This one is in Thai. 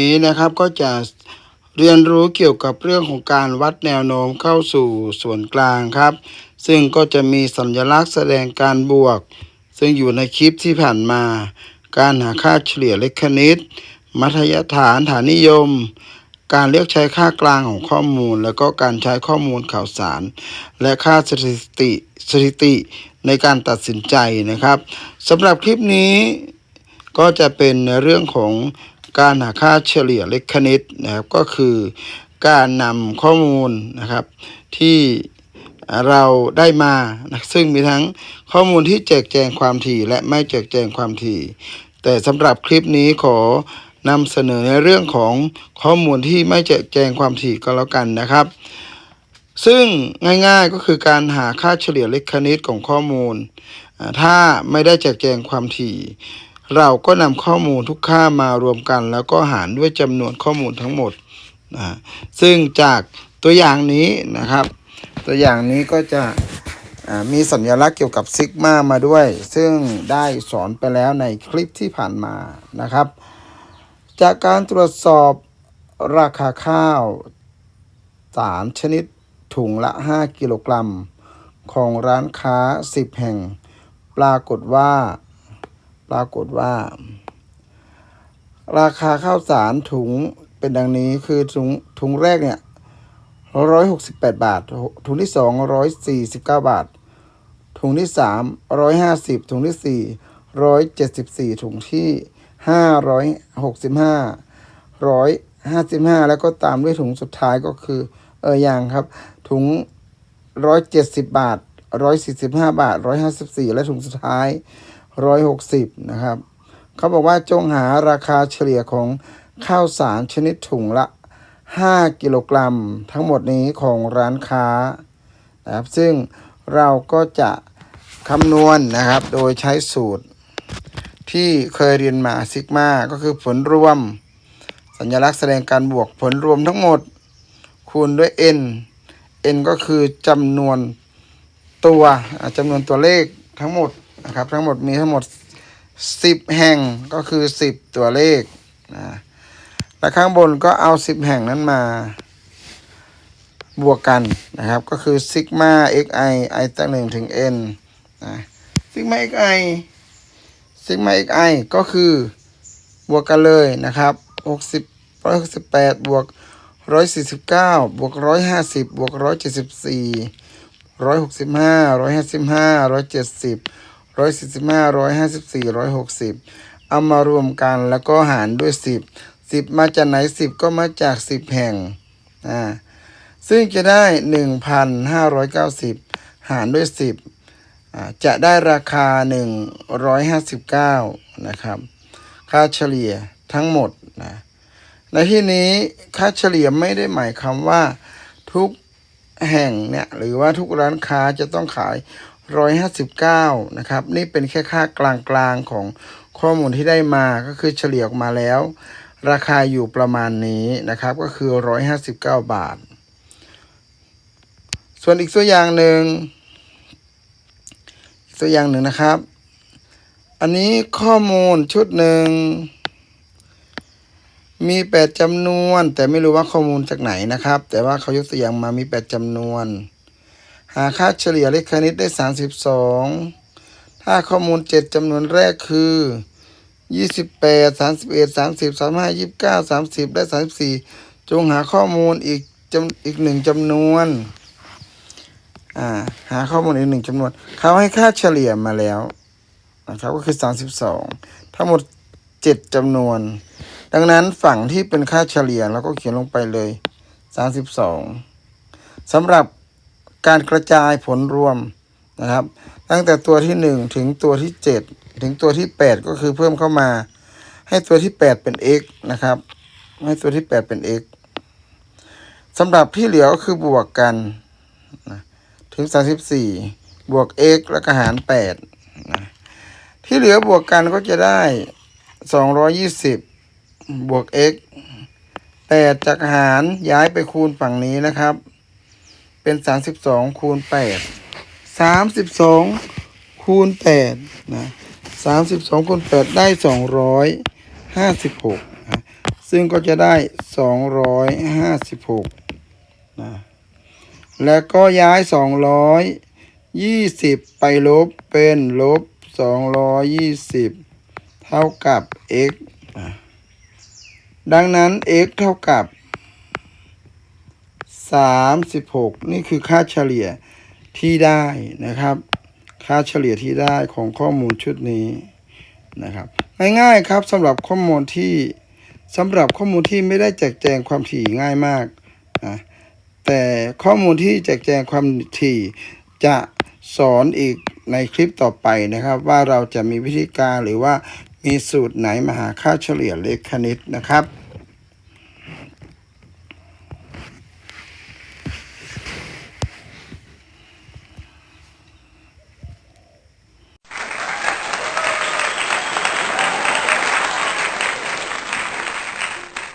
นี้นะครับก็จะเรียนรู้เกี่ยวกับเรื่องของการวัดแนวโน้มเข้าสู่ส่วนกลางครับ ซึ่งก็จะมีสัญลักษณ์แสดงการบวก ซึ่งอยู่ในคลิปที่ผ่านมา การหาค่าเฉลี่ยเลขคณิต มัธยฐานฐานนิยม การเลือกใช้ค่ากลางของข้อมูล แล้วก็การใช้ข้อมูลข่าวสาร และค่าสถิติสถิติในการตัดสินใจนะครับสำหรับคลิปนี้ก็จะเป็นในเรื่องของ การหาค่าเฉลี่ยเลขคณิตนะครับก็คือการนำข้อมูลนะครับที่เราได้มานะซึ่งมีทั้งข้อมูลที่แจกแจงความถี่และไม่แจกแจงความถี่ แต่สำหรับคลิปนี้ขอนำเสนอในเรื่องของข้อมูลที่ไม่แจกแจงความถี่ก็แล้วกันนะครับ ซึ่งง่ายๆก็คือการหาค่าเฉลี่ยเลขคณิตของข้อมูล ถ้าไม่ได้แจกแจงความถี่ เราก็นำข้อมูลทุกค่ามารวมกัน แล้วก็หารด้วยจำนวนข้อมูลทั้งหมดนะซึ่งจากตัวอย่างนี้นะครับ ตัวอย่างนี้ก็จะมีสัญลักษณ์เกี่ยวกับซิกมามาด้วย ซึ่งได้สอนไปแล้วในคลิปที่ผ่านมานะครับ จากการตรวจสอบราคาข้าวสารชนิดถุงละ 5 กิโลกรัม ของร้านค้า 10 แห่ง ปรากฏว่า ปรากฏว่า ราคาข้าวสารถุงเป็นดังนี้คือถุงถุงแรกเนี่ยร้อยหกสิบแปดบาท ถุงที่สองร้อยสี่สิบเก้าบาท ถุงที่สามร้อยห้าสิบถุงที่สี่ร้อยเจ็ดสิบสี่ถุงที่ห้าร้อยหกสิบห้าร้อยห้าสิบห้าแล้วก็ตามด้วยถุงสุดท้ายก็คือ เอออย่างครับ ถุงร้อยเจ็ดสิบบาทร้อยสี่สิบห้าบาทร้อยห้าสิบสี่และถุงสุดท้าย ร้อยหกสิบนะครับ เขาบอกว่าจงหาราคาเฉลี่ยของข้าวสารชนิดถุงละ 5 กิโลกรัม ทั้งหมดนี้ของร้านค้านะครับซึ่งเราก็จะคำนวณนะครับ โดยใช้สูตร ที่เคยเรียนมาซิกมาก็คือผลรวม สัญลักษณ์แสดงการบวกผลรวมทั้งหมด คูณด้วย n n ก็คือจำนวนตัวจำนวนตัวเลขทั้งหมด นะครับทั้งหมดมีทั้งหมด 10 แห่งก็คือ 10 ตัวเลขนะและข้างบนก็เอา 10 แห่งนั้นมาบวกกันนะครับก็คือซิกมา xi i ตั้งหนึ่งถึง n นะซิกมา xi ซิกมา xi ก็คือบวกกันเลยนะครับ60 168บวก149บวก150บวก174ร้อยหกสิบห้า ร้อยสี่สิบห้าร้อยห้าสิบสี่ร้อยหกสิบเอามารวมกันแล้วก็หารด้วยสิบสิบมาจากไหนสิบก็มาจากสิบแห่งอ่าซึ่งจะได้หนึ่งพันห้าร้อยเก้าสิบหารด้วยสิบจะได้ราคาหนึ่งร้อยห้าสิบเก้านะครับ ค่าเฉลี่ยทั้งหมดนะในที่นี้ค่าเฉลี่ยไม่ได้หมายความว่าทุกแห่งเนี่ยหรือว่าทุกร้านค้าจะต้องขาย 159 นะครับ นี่เป็นแค่ค่ากลางๆของข้อมูลที่ได้มาก็คือเฉลี่ยออกมาแล้ว ราคาอยู่ประมาณนี้นะครับ ก็คือ 159 บาท ส่วนอีกตัวอย่างหนึ่งตัวอย่างหนึ่งนะครับ อันนี้ข้อมูลชุดหนึ่งมีแปดจำนวน แต่ไม่รู้ว่าข้อมูลจากไหนนะครับ แต่ว่าเขายกตัวอย่างมามีแปดจำนวน หาค่าเฉลี่ยเลขคณิตได้สามสิบสองถ้าข้อมูลเจ็ดจำนวนแรกคือยี่สิบแปดสามสิบเอ็ดสามสิบสามห้ายี่สิบเก้าสามสิบและสามสิบสี่จงหาข้อมูลอีกจำอีกหนึ่งจำนวน อ่า หาข้อมูลอีกหนึ่งจำนวน เขาให้ค่าเฉลี่ยมาแล้วนะครับก็คือสามสิบสองทั้งหมดเจ็ดจำนวน ดังนั้นฝั่งที่เป็นค่าเฉลี่ยเราก็เขียนลงไปเลย 32สำหรับ การกระจายผลรวมนะครับ ตั้งแต่ตัวที่ 1 ถึงตัวที่ 7 ถึงตัวที่ 8 ก็คือเพิ่มเข้ามา ให้ตัวที่ 8 เป็น x นะครับให้ตัวที่ 8 เป็น x สำหรับที่เหลือก็คือบวกกันนะถึง 34 บวก x แล้วก็หาร8นะที่เหลือบวกกันก็จะได้ 220 บวก x แปดจากหารย้ายไปคูณฝั่งนี้นะครับ เป็นสามสิบสองคูณแปดสามสิบสองคูณแปดนะสามสิบสองคูณแปดได้สองร้อยห้าสิบหกซึ่งก็จะได้สองร้อยห้าสิบหกนะแล้วก็ย้ายสองร้อยยี่สิบไปลบเป็นลบสองร้อยยี่สิบเท่ากับ x นะดังนั้น x เท่ากับ สามสิบหกนี่คือค่าเฉลี่ยที่ได้นะครับ ค่าเฉลี่ยที่ได้ของข้อมูลชุดนี้นะครับ ง่ายๆครับสำหรับข้อมูลที่สำหรับข้อมูลที่ไม่ได้แจกแจงความถี่ง่ายมากนะแต่ข้อมูลที่แจกแจงความถี่จะสอนอีกในคลิปต่อไปนะครับ ว่าเราจะมีวิธีการหรือว่ามีสูตรไหนมาหาค่าเฉลี่ยเลขคณิตนะครับ